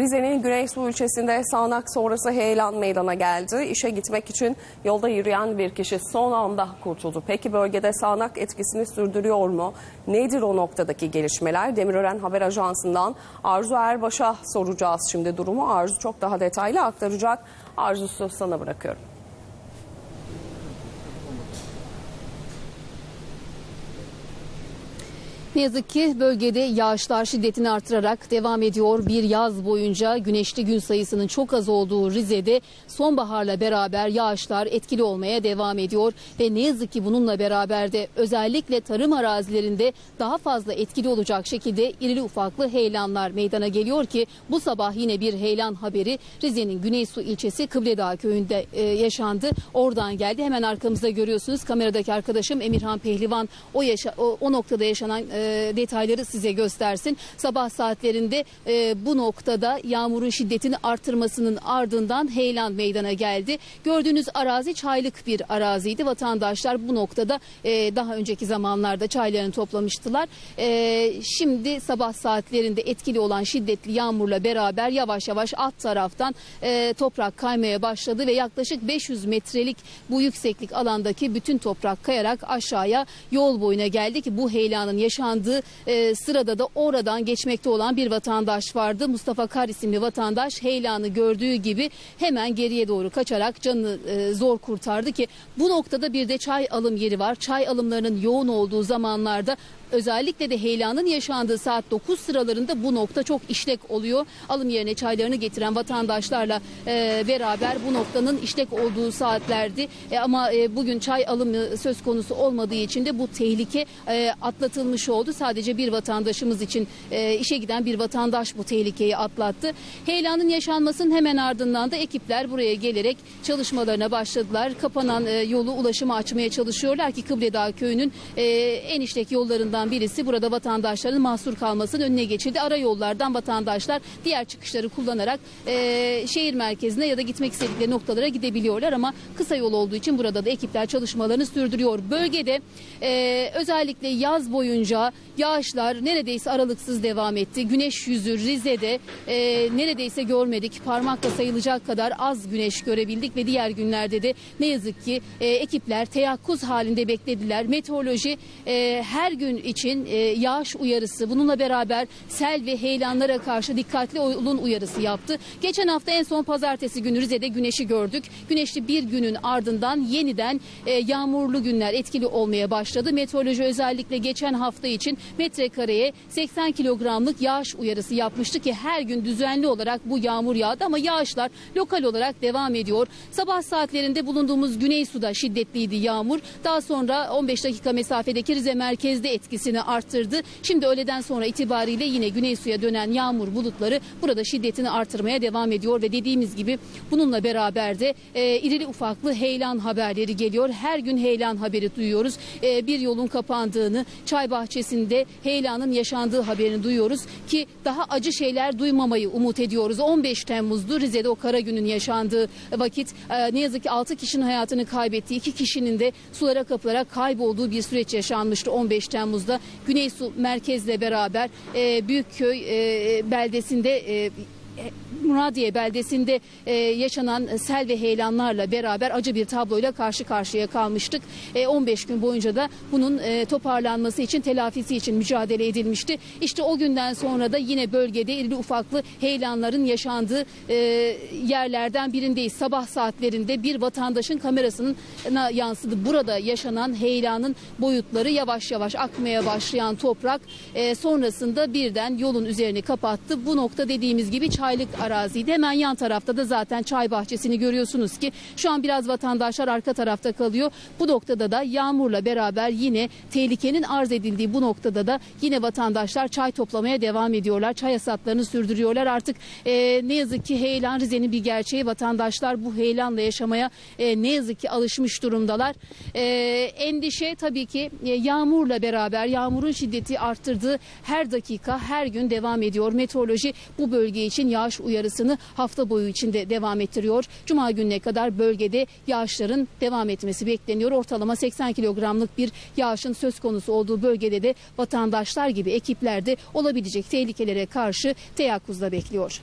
Rize'nin Güneysu ilçesinde sağanak sonrası heyelan meydana geldi. İşe gitmek için yolda yürüyen bir kişi son anda kurtuldu. Peki bölgede sağanak etkisini sürdürüyor mu? Nedir o noktadaki gelişmeler? Demirören Haber Ajansı'ndan Arzu Erbaş'a soracağız şimdi durumu. Arzu çok daha detaylı aktaracak. Arzu söz sana bırakıyorum. Ne yazık ki bölgede yağışlar şiddetini artırarak devam ediyor. Bir yaz boyunca güneşli gün sayısının çok az olduğu Rize'de sonbaharla beraber yağışlar etkili olmaya devam ediyor. Ve ne yazık ki bununla beraber de özellikle tarım arazilerinde daha fazla etkili olacak şekilde irili ufaklı heyelanlar meydana geliyor ki bu sabah yine bir heyelan haberi Rize'nin Güneysu ilçesi Kıbledağ köyünde e, yaşandı. Oradan geldi. Hemen arkamızda görüyorsunuz kameradaki arkadaşım Emirhan Pehlivan o, yaşa, o, o noktada yaşanan e, detayları size göstersin. Sabah saatlerinde e, bu noktada yağmurun şiddetini artırmasının ardından heyelan meydana geldi. Gördüğünüz arazi çaylık bir araziydi. Vatandaşlar bu noktada e, daha önceki zamanlarda çaylarını toplamıştılar. E, şimdi sabah saatlerinde etkili olan şiddetli yağmurla beraber yavaş yavaş alt taraftan e, toprak kaymaya başladı ve yaklaşık 500 metrelik bu yükseklik alandaki bütün toprak kayarak aşağıya yol boyuna geldi ki bu heyelanın yaşandığı e, sırada da oradan geçmekte olan bir vatandaş vardı. Mustafa Kar isimli vatandaş heyelanı gördüğü gibi hemen geriye doğru kaçarak canını e, zor kurtardı ki bu noktada bir de çay alım yeri var. Çay alımlarının yoğun olduğu zamanlarda özellikle de heyelanın yaşandığı saat 9 sıralarında bu nokta çok işlek oluyor. Alım yerine çaylarını getiren vatandaşlarla e, beraber bu noktanın işlek olduğu saatlerdi. E, ama e, bugün çay alımı söz konusu olmadığı için de bu tehlike e, atlatılmış oldu. Sadece bir vatandaşımız için e, işe giden bir vatandaş bu tehlikeyi atlattı. Heyelanın yaşanmasının hemen ardından da ekipler buraya gelerek çalışmalarına başladılar. Kapanan e, yolu ulaşıma açmaya çalışıyorlar ki Kıbledağ köyünün e, en işlek yollarından birisi burada vatandaşların mahsur kalmasının önüne geçildi. Ara yollardan vatandaşlar diğer çıkışları kullanarak e, şehir merkezine ya da gitmek istedikleri noktalara gidebiliyorlar ama kısa yol olduğu için burada da ekipler çalışmalarını sürdürüyor. Bölgede e, özellikle yaz boyunca yağışlar neredeyse aralıksız devam etti. Güneş yüzü Rize'de e, neredeyse görmedik. Parmakla sayılacak kadar az güneş görebildik ve diğer günlerde de ne yazık ki e, ekipler teyakkuz halinde beklediler. Meteoroloji e, her gün için e, yağış uyarısı bununla beraber sel ve heyelanlara karşı dikkatli olun uyarısı yaptı. Geçen hafta en son pazartesi günü Rize'de güneşi gördük. Güneşli bir günün ardından yeniden e, yağmurlu günler etkili olmaya başladı. Meteoroloji özellikle geçen hafta için metrekareye 80 kilogramlık yağış uyarısı yapmıştı ki her gün düzenli olarak bu yağmur yağdı ama yağışlar lokal olarak devam ediyor. Sabah saatlerinde bulunduğumuz Güneysu'da şiddetliydi yağmur. Daha sonra 15 dakika mesafedeki Rize merkezde etkisini arttırdı. Şimdi öğleden sonra itibariyle yine Güneysu'ya dönen yağmur bulutları burada şiddetini artırmaya devam ediyor ve dediğimiz gibi bununla beraber de e, irili ufaklı heyelan haberleri geliyor. Her gün heyelan haberi duyuyoruz. E, bir yolun kapandığını, çay bahçesinde heyelanın yaşandığı haberini duyuyoruz ki daha acı şeyler duymamayı umut ediyoruz. 15 Temmuz'du Rize'de o kara günün yaşandığı vakit e, ne yazık ki 6 kişinin hayatını kaybettiği, 2 kişinin de sulara kapılarak kaybolduğu bir süreç yaşanmıştı 15 Temmuz'da. Güneysu merkezle beraber e, Büyükköy e, beldesinde e, Muradiye beldesinde e, yaşanan sel ve heyelanlarla beraber acı bir tabloyla karşı karşıya kalmıştık. E, 15 gün boyunca da bunun e, toparlanması için, telafisi için mücadele edilmişti. İşte o günden sonra da yine bölgede irili ufaklı heyelanların yaşandığı e, yerlerden birindeyiz. Sabah saatlerinde bir vatandaşın kamerasının yansıdı. Burada yaşanan heyelanın boyutları yavaş yavaş akmaya başlayan toprak e, sonrasında birden yolun üzerini kapattı. Bu nokta dediğimiz gibi çaylık araziydi. Hemen yan tarafta da zaten çay bahçesini görüyorsunuz ki şu an biraz vatandaşlar arka tarafta kalıyor. Bu noktada da yağmurla beraber yine tehlikenin arz edildiği bu noktada da yine vatandaşlar çay toplamaya devam ediyorlar. Çay hasatlarını sürdürüyorlar. Artık e, ne yazık ki heyelan Rize'nin bir gerçeği. Vatandaşlar bu heyelanla yaşamaya e, ne yazık ki alışmış durumdalar. E, endişe tabii ki e, yağmurla beraber yağmurun şiddeti arttırdığı her dakika her gün devam ediyor. Meteoroloji bu bölge için yağış uyarısını hafta boyu içinde devam ettiriyor. Cuma gününe kadar bölgede yağışların devam etmesi bekleniyor. Ortalama 80 kilogramlık bir yağışın söz konusu olduğu bölgede de vatandaşlar gibi ekipler de olabilecek tehlikelere karşı teyakkuzda bekliyor.